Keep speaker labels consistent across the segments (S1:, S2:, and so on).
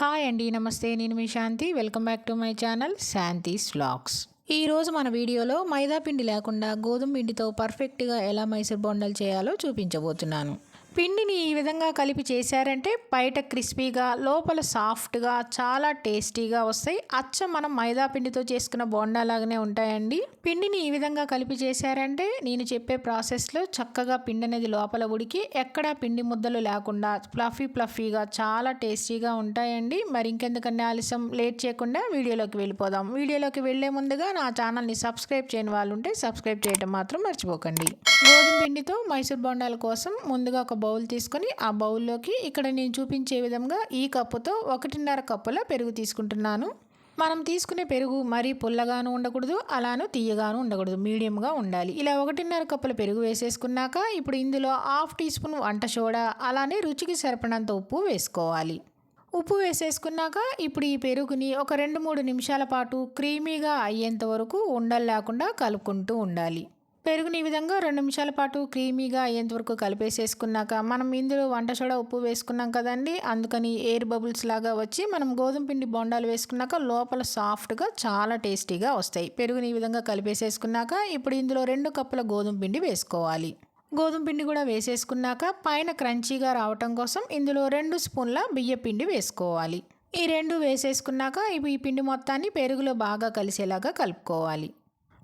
S1: Hi అండి నమస్తే నేను మీ Shanti. Welcome back to my channel Shanti's vlogs ఈరోజు మన వీడియోలో మైదా పిండి లేకుండా గోధుమ పిండితో పర్ఫెక్ట్గా ఎలా మైసూర్ బొండలు చేయాలో చూపించబోతున్నాను. పిండిని ఈ విధంగా కలిపి చేశారంటే బయట క్రిస్పీగా లోపల సాఫ్ట్గా చాలా టేస్టీగా వస్తాయి. అచ్చ మనం మైదా పిండితో చేసుకున్న బోండా లాగానే ఉంటాయండి. పిండిని ఈ విధంగా కలిపి చేశారంటే నేను చెప్పే ప్రాసెస్లో చక్కగా పిండి అనేది లోపల ఉడికి ఎక్కడా పిండి ముద్దలు లేకుండా ఫ్లఫీ ఫ్లఫీగా చాలా టేస్టీగా ఉంటాయండి. మరి ఇంకెందుకన్నా ఆలస్యం? లేట్ చేయకుండా వీడియోలోకి వెళ్ళిపోదాం. వీడియోలోకి వెళ్ళే ముందుగా నా ఛానల్ని సబ్స్క్రైబ్ చేయని వాళ్ళు ఉంటే సబ్స్క్రైబ్ చేయడం మాత్రం మర్చిపోకండి. గోధుమ పిండితో మైసూర్ బోండాల కోసం ముందుగా ఒక బౌల్ తీసుకొని ఆ బౌల్లోకి ఇక్కడ నేను చూపించే విధంగా ఈ కప్పుతో ఒకటిన్నర కప్పుల పెరుగు తీసుకుంటున్నాను. మనం తీసుకునే పెరుగు మరీ పుల్లగాను ఉండకూడదు అలాను తీయగాను ఉండకూడదు మీడియంగా ఉండాలి. ఇలా ఒకటిన్నర కప్పుల పెరుగు వేసేసుకున్నాక ఇప్పుడు ఇందులో హాఫ్ టీ స్పూన్ వంట సోడా అలానే రుచికి సరిపడినంత ఉప్పు వేసుకోవాలి. ఉప్పు వేసేసుకున్నాక ఇప్పుడు ఈ పెరుగుని ఒక రెండు మూడు నిమిషాల పాటు క్రీమీగా అయ్యేంత వరకు ఉండలు లేకుండా కలుపుకుంటూ ఉండాలి. పెరుగుని ఈ విధంగా రెండు నిమిషాల పాటు క్రీమీగా అయ్యేంత వరకు కలిపేసేసుకున్నాక మనం ఇందులో వంట సోడా ఉప్పు వేసుకున్నాం కదండి. అందుకని ఎయిర్ బబుల్స్ లాగా వచ్చి మనం గోధుమ పిండి బొండాలు వేసుకున్నాక లోపల సాఫ్ట్గా చాలా టేస్టీగా వస్తాయి. పెరుగుని ఈ విధంగా కలిపేసేసుకున్నాక ఇప్పుడు ఇందులో రెండు కప్పుల గోధుమ పిండి వేసుకోవాలి. గోధుమ పిండి కూడా వేసేసుకున్నాక పైన క్రంచీగా రావటం కోసం ఇందులో రెండు స్పూన్ల బియ్య పిండి వేసుకోవాలి. ఈ రెండు వేసేసుకున్నాక ఇప్పుడు ఈ పిండి మొత్తాన్ని పెరుగులో బాగా కలిసేలాగా కలుపుకోవాలి.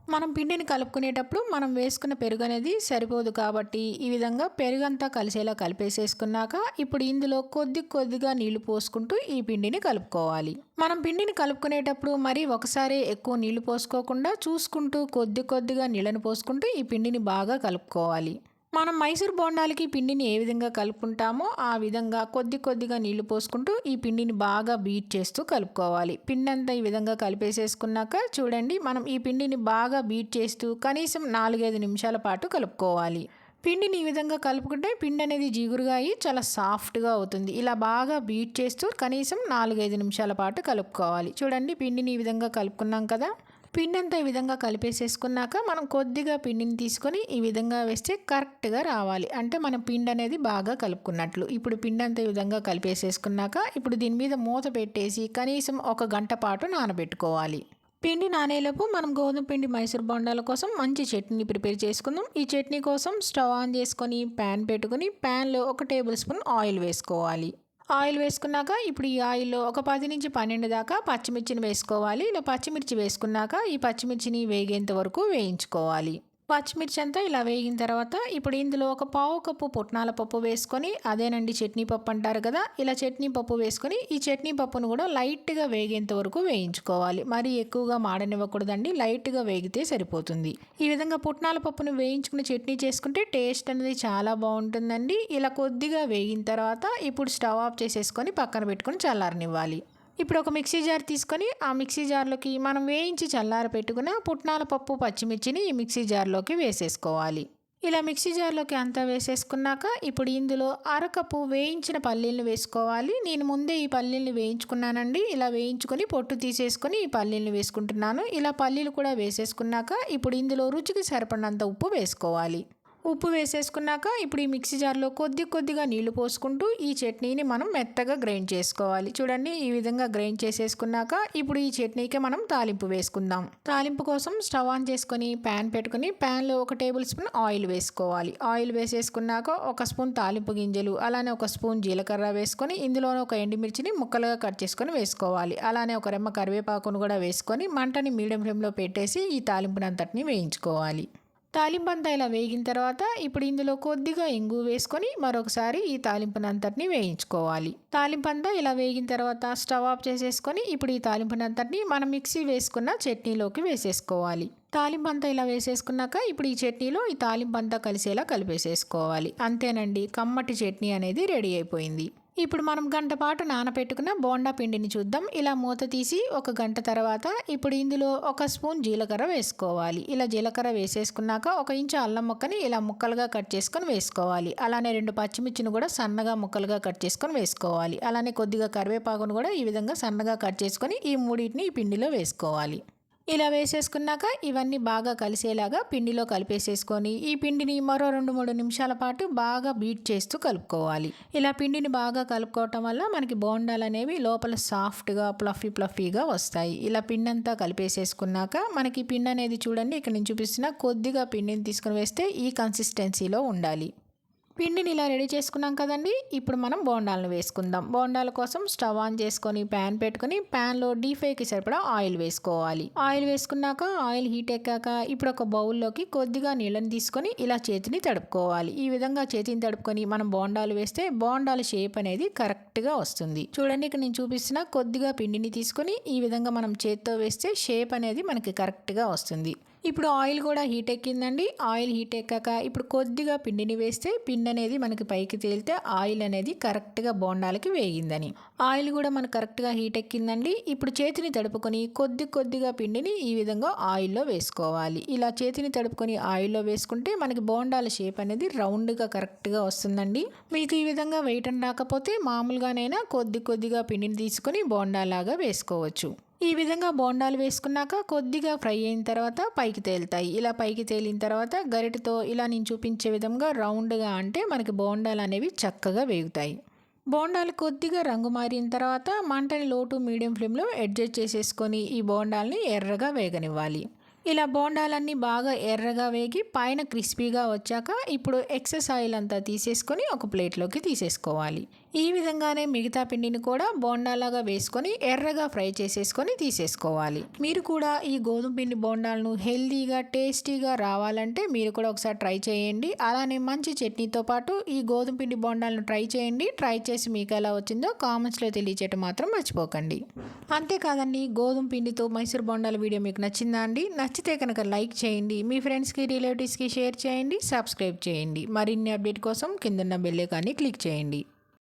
S1: మనం పిండిని కలుపుకునేటప్పుడు మనం వేసుకున్న పెరుగు అనేది సరిపోదు కాబట్టి ఈ విధంగా పెరుగంతా కలిసేలా కలిపేసేసుకున్నాక ఇప్పుడు ఇందులో కొద్ది కొద్దిగా నీళ్ళు పోసుకుంటూ ఈ పిండిని కలుపుకోవాలి. మనం పిండిని కలుపుకునేటప్పుడు మరి ఒకసారి ఎక్కువ నీళ్ళు పోసుకోకుండా చూసుకుంటూ కొద్ది కొద్దిగా నీళ్ళను పోసుకుంటూ ఈ పిండిని బాగా కలుపుకోవాలి. మనం మైసూర్ బోండాలకి పిండిని ఏ విధంగా కలుపుకుంటామో ఆ విధంగా కొద్ది కొద్దిగా నీళ్ళు పోసుకుంటూ ఈ పిండిని బాగా బీట్ చేస్తూ కలుపుకోవాలి. పిండి అంతా ఈ విధంగా కలిపేసేసుకున్నాక చూడండి మనం ఈ పిండిని బాగా బీట్ చేస్తూ కనీసం నాలుగైదు నిమిషాల పాటు కలుపుకోవాలి. పిండిని ఈ విధంగా కలుపుకుంటే పిండి అనేది జిగురుగా అయ్యి చాలా సాఫ్ట్గా అవుతుంది. ఇలా బాగా బీట్ చేస్తూ కనీసం నాలుగైదు నిమిషాల పాటు కలుపుకోవాలి. చూడండి పిండిని ఈ విధంగా కలుపుకున్నాం కదా. పిండి అంతా ఈ విధంగా కలిపేసేసుకున్నాక మనం కొద్దిగా పిండిని తీసుకొని ఈ విధంగా వేస్తే కరెక్ట్గా రావాలి. అంటే మనం పిండి అనేది బాగా కలుపుకున్నట్లు. ఇప్పుడు పిండి అంతా ఈ విధంగా కలిపేసేసుకున్నాక ఇప్పుడు దీని మీద మూత పెట్టేసి కనీసం ఒక గంట పాటు నానబెట్టుకోవాలి. పిండి నానేలోపు మనం గోధుమ పిండి మైసూర్ బొండాల కోసం మంచి చట్నీ ప్రిపేర్ చేసుకుందాం. ఈ చట్నీ కోసం స్టవ్ ఆన్ చేసుకొని ప్యాన్ పెట్టుకుని ప్యాన్లో ఒక టేబుల్ స్పూన్ ఆయిల్ వేసుకోవాలి. ఆయిల్ వేసుకున్నాక ఇప్పుడు ఈ ఆయిల్లో ఒక పది నుంచి పన్నెండు దాకా పచ్చిమిర్చిని వేసుకోవాలి. ఇలా పచ్చిమిర్చి వేసుకున్నాక ఈ పచ్చిమిర్చిని వేగేంత వరకు వేయించుకోవాలి. పచ్చిమిర్చి అంతా ఇలా వేగిన తర్వాత ఇప్పుడు ఇందులో ఒక పావు కప్పు పుట్నాల పప్పు వేసుకొని అదేనండి చట్నీ పప్పు అంటారు కదా ఇలా చట్నీ పప్పు వేసుకొని ఈ చట్నీ పప్పును కూడా లైట్గా వేగేంత వరకు వేయించుకోవాలి. మరి ఎక్కువగా మాడనివ్వకూడదండి లైట్గా వేగితే సరిపోతుంది. ఈ విధంగా పుట్నాల పప్పును వేయించుకుని చట్నీ చేసుకుంటే టేస్ట్ అనేది చాలా బాగుంటుందండి. ఇలా కొద్దిగా వేగిన తర్వాత ఇప్పుడు స్టవ్ ఆఫ్ చేసేసుకొని పక్కన పెట్టుకొని చల్లారనివ్వాలి. ఇప్పుడు ఒక మిక్సీ జార్ తీసుకొని ఆ మిక్సీ జార్లోకి మనం వేయించి చల్లార పెట్టుకున్న పుట్నాల పప్పు పచ్చిమిర్చిని ఈ మిక్సీ జార్లోకి వేసేసుకోవాలి. ఇలా మిక్సీ జార్లోకి అంతా వేసేసుకున్నాక ఇప్పుడు ఇందులో అరకప్పు వేయించిన పల్లీలను వేసుకోవాలి. నేను ముందే ఈ పల్లీలను వేయించుకున్నానండి. ఇలా వేయించుకొని పొట్టు తీసేసుకొని ఈ పల్లీలను వేసుకుంటున్నాను. ఇలా పల్లీలు కూడా వేసేసుకున్నాక ఇప్పుడు ఇందులో రుచికి సరిపడినంత ఉప్పు వేసుకోవాలి. ఉప్పు వేసేసుకున్నాక ఇప్పుడు ఈ మిక్సీ జార్లో కొద్ది కొద్దిగా నీళ్ళు పోసుకుంటూ ఈ చట్నీని మనం మెత్తగా గ్రైండ్ చేసుకోవాలి. చూడండి ఈ విధంగా గ్రైండ్ చేసేసుకున్నాక ఇప్పుడు ఈ చట్నీకి మనం తాలింపు వేసుకుందాం. తాలింపు కోసం స్టవ్ ఆన్ చేసుకొని ప్యాన్ పెట్టుకుని ప్యాన్లో ఒక టేబుల్ స్పూన్ ఆయిల్ వేసుకోవాలి. ఆయిల్ వేసేసుకున్నాక ఒక స్పూన్ తాలింపు గింజలు అలానే ఒక స్పూన్ జీలకర్ర వేసుకొని ఇందులోనే ఒక ఎండుమిర్చిని ముక్కలుగా కట్ చేసుకొని వేసుకోవాలి. అలానే ఒక రెమ్మ కరివేపాకును కూడా వేసుకొని మంటని మీడియం ఫ్లేమ్లో పెట్టేసి ఈ తాలింపునంతటిని వేయించుకోవాలి. తాలింపంతా ఇలా వేగిన తర్వాత ఇప్పుడు ఇందులో కొద్దిగా ఇంగు వేసుకొని మరొకసారి ఈ తాలింపునంతటిని వేయించుకోవాలి. తాలింపంతా ఇలా వేగిన తర్వాత స్టవ్ ఆఫ్ చేసేసుకొని ఇప్పుడు ఈ తాలింపునంతటిని మనం మిక్సీ వేసుకున్న చట్నీలోకి వేసేసుకోవాలి. తాలింపంతా ఇలా వేసేసుకున్నాక ఇప్పుడు ఈ చట్నీలో ఈ తాలింపంతా కలిసేలా కలిపేసేసుకోవాలి. అంతేనండి కమ్మటి చట్నీ అనేది రెడీ అయిపోయింది. ఇప్పుడు మనం గంట పాటు నానబెట్టుకున్న బోండా పిండిని చూద్దాం. ఇలా మూత తీసి ఒక గంట తర్వాత ఇప్పుడు ఇందులో ఒక స్పూన్ జీలకర్ర వేసుకోవాలి. ఇలా జీలకర్ర వేసేసుకున్నాక ఒక ఇంచు అల్లం ముక్కని ఇలా ముక్కలుగా కట్ చేసుకొని వేసుకోవాలి. అలానే రెండు పచ్చిమిర్చిని కూడా సన్నగా ముక్కలుగా కట్ చేసుకొని వేసుకోవాలి. అలానే కొద్దిగా కరివేపాకును కూడా ఈ విధంగా సన్నగా కట్ చేసుకొని ఈ మూడింటిని ఈ పిండిలో వేసుకోవాలి. ఇలా వేసేసుకున్నాక ఇవన్నీ బాగా కలిసేలాగా పిండిలో కలిపేసేసుకొని ఈ పిండిని మరో రెండు మూడు నిమిషాల పాటు బాగా బీట్ చేస్తూ కలుపుకోవాలి. ఇలా పిండిని బాగా కలుపుకోవటం వల్ల మనకి బోండాలు అనేవి లోపల సాఫ్ట్గా ప్లఫీ ప్లఫీగా వస్తాయి. ఇలా పిండి అంతా కలిపేసేసుకున్నాక మనకి పిండి అనేది చూడండి ఇక్కడ నుంచి చూపిస్తున్న కొద్దిగా పిండిని తీసుకుని వేస్తే ఈ కన్సిస్టెన్సీలో ఉండాలి. పిండిని ఇలా రెడీ చేసుకున్నాం కదండి. ఇప్పుడు మనం బోండాలను వేసుకుందాం. బోండాల కోసం స్టవ్ ఆన్ చేసుకొని ప్యాన్ పెట్టుకొని ప్యాన్లో డీప్ ఫ్రైకి సరిపడా ఆయిల్ వేసుకోవాలి. ఆయిల్ వేసుకున్నాక ఆయిల్ హీట్ ఎక్కాక ఇప్పుడు ఒక బౌల్లోకి కొద్దిగా నీళ్ళని తీసుకొని ఇలా చేతిని తడుపుకోవాలి. ఈ విధంగా చేతిని తడుపుకొని మనం బోండాలు వేస్తే బోండాల షేప్ అనేది కరెక్ట్గా వస్తుంది. చూడండి ఇక్కడ నేను చూపిస్తున్న కొద్దిగా పిండిని తీసుకొని ఈ విధంగా మనం చేతితో వేస్తే షేప్ అనేది మనకి కరెక్ట్గా వస్తుంది. ఇప్పుడు ఆయిల్ కూడా హీట్ ఎక్కిందండి. ఆయిల్ హీట్ ఎక్కాక ఇప్పుడు కొద్దిగా పిండిని వేస్తే పిండి అనేది మనకి పైకి తేలితే ఆయిల్ అనేది కరెక్ట్గా బోండాలకి వేగిందని. ఆయిల్ కూడా మనకు కరెక్ట్గా హీట్ ఎక్కిందండి. ఇప్పుడు చేతిని తడుపుకొని కొద్ది కొద్దిగా పిండిని ఈ విధంగా ఆయిల్లో వేసుకోవాలి. ఇలా చేతిని తడుపుకొని ఆయిల్లో వేసుకుంటే మనకి బోండాల షేప్ అనేది రౌండ్గా కరెక్ట్గా వస్తుందండి. మీకు ఈ విధంగా వేయటం రాకపోతే మామూలుగానైనా కొద్ది కొద్దిగా పిండిని తీసుకొని బోండాలాగా వేసుకోవచ్చు. ఈ విధంగా బోండాలు వేసుకున్నాక కొద్దిగా ఫ్రై అయిన తర్వాత పైకి తేలుతాయి. ఇలా పైకి తేలిన తర్వాత గరిటతో ఇలా నేను చూపించే విధంగా రౌండ్గా అంటే మనకి బోండాలు అనేవి చక్కగా వేగుతాయి. బోండాలు కొద్దిగా రంగు మారిన తర్వాత మంటని లోటు మీడియం ఫ్లేమ్లో అడ్జస్ట్ చేసేసుకొని ఈ బోండాలని ఎర్రగా వేగనివ్వాలి. ఇలా బోండాలన్నీ బాగా ఎర్రగా వేగి పైన క్రిస్పీగా వచ్చాక ఇప్పుడు ఎక్సెస్ ఆయిల్ అంతా తీసేసుకొని ఒక ప్లేట్లోకి తీసేసుకోవాలి. ఈ విధంగానే మిగతా పిండిని కూడా బోండాలాగా వేసుకొని ఎర్రగా ఫ్రై చేసేసుకొని తీసేసుకోవాలి. మీరు కూడా ఈ గోధుమ పిండి బోండాలను హెల్తీగా టేస్టీగా రావాలంటే మీరు కూడా ఒకసారి ట్రై చేయండి. అలానే మంచి చట్నీతో పాటు ఈ గోధుమ పిండి బోండాలను ట్రై చేయండి. ట్రై చేసి మీకు ఎలా వచ్చిందో కామెంట్స్లో తెలియచేయటం మాత్రం మర్చిపోకండి. అంతేకాదండి గోధుమ పిండితో మైసూర్ బోండాల వీడియో మీకు నచ్చిందా అండి? నచ్చితే కనుక లైక్ చేయండి. మీ ఫ్రెండ్స్కి రిలేటివ్స్కి షేర్ చేయండి. సబ్స్క్రైబ్ చేయండి. మరిన్ని అప్డేట్ కోసం కిందన్న బెల్లే కానీ క్లిక్ చేయండి.